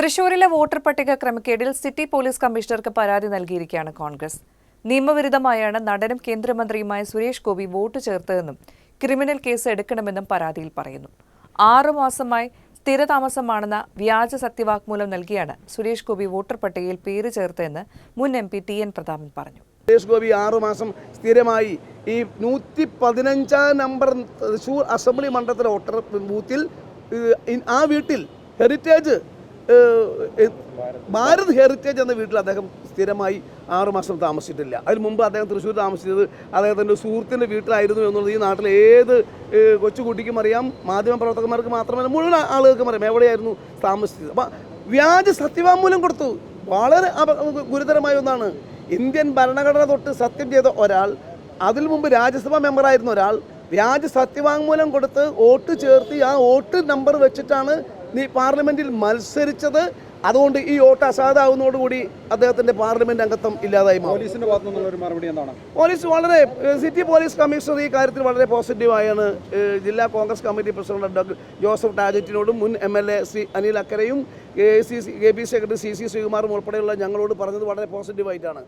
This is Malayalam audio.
തൃശൂരിലെ വോട്ടർ പട്ടിക ക്രമക്കേടിൽ സിറ്റി പോലീസ് കമ്മീഷണർക്ക് പരാതി നൽകിയിരിക്കുകയാണ് കോൺഗ്രസ്. നിയമവിരുദ്ധമായാണ് നടനും കേന്ദ്രമന്ത്രിയുമായ സുരേഷ് ഗോപി വോട്ട് ചേർത്തതെന്നും ക്രിമിനൽ കേസ് എടുക്കണമെന്നും പരാതിയിൽ പറയുന്നു. ആറു മാസമായി സ്ഥിരതാമസമാണെന്ന വ്യാജ സത്യവാങ്മൂലം നൽകിയാണ് സുരേഷ് ഗോപി വോട്ടർ പട്ടികയിൽ പേര് ചേർത്തതെന്ന് മുൻ M P T N Prathapan പറഞ്ഞു. സുരേഷ് ഗോപി ആറു മാസം സ്ഥിരമായി ഈ നൂറ്റി പതിനഞ്ചാം നമ്പർ തൃശൂർ അസംബ്ലി മണ്ഡലത്തിലെ വോട്ടർ ബൂത്തിൽ ആ വീട്ടിൽ ഹെറിറ്റേജ് ഭാരത് ഹെറിറ്റേജ് എന്ന വീട്ടിൽ അദ്ദേഹം സ്ഥിരമായി ആറുമാസം താമസിച്ചിട്ടില്ല. അതിന് മുമ്പ് അദ്ദേഹം തൃശ്ശൂർ താമസിച്ചത് അദ്ദേഹത്തിന്റെ സുഹൃത്തിന്റെ വീട്ടിലായിരുന്നു എന്നുള്ളത് ഈ നാട്ടിലെ ഏത് കൊച്ചുകുട്ടിക്കും അറിയാം മാധ്യമ പ്രവർത്തകന്മാർക്ക് മാത്രമല്ല മുഴുവൻ ആളുകൾക്കും അറിയാം എവിടെയായിരുന്നു താമസിച്ചത്. അപ്പം വ്യാജ സത്യവാങ്മൂലം കൊടുത്തു. വളരെ ഗുരുതരമായ ഒന്നാണ്. ഇന്ത്യൻ ഭരണഘടന തൊട്ട് സത്യം ചെയ്ത ഒരാൾ അതിനു മുമ്പ് രാജ്യസഭാ മെമ്പറായിരുന്ന ഒരാൾ വ്യാജ സത്യവാങ്മൂലം കൊടുത്ത് വോട്ട് ചേർത്ത് ആ വോട്ട് നമ്പർ വെച്ചിട്ടാണ് നീ പാർലമെന്റിൽ മത്സരിച്ചത് അതുകൊണ്ട് ഈ വോട്ട് അസാധാവുന്നതോടുകൂടി അദ്ദേഹത്തിന്റെ പാർലമെന്റ് അംഗത്വം ഇല്ലാതായി പോലീസിന്റെ ഭാഗത്തു നിന്നുള്ള ഒരു മറുപടി എന്താണ്? പോലീസ് വളരെ സിറ്റി പോലീസ് കമ്മീഷണർ ഈ കാര്യത്തിൽ വളരെ പോസിറ്റീവായാണ്. ജില്ലാ Congress committee president doctor Joseph ടാജറ്റിനോടും മുൻ M L A C Anil അക്കരയും K C C K P secretary C C ശ്രീകുമാറും ഉൾപ്പെടെയുള്ള ഞങ്ങളോട് പറഞ്ഞത് വളരെ പോസിറ്റീവായിട്ടാണ്.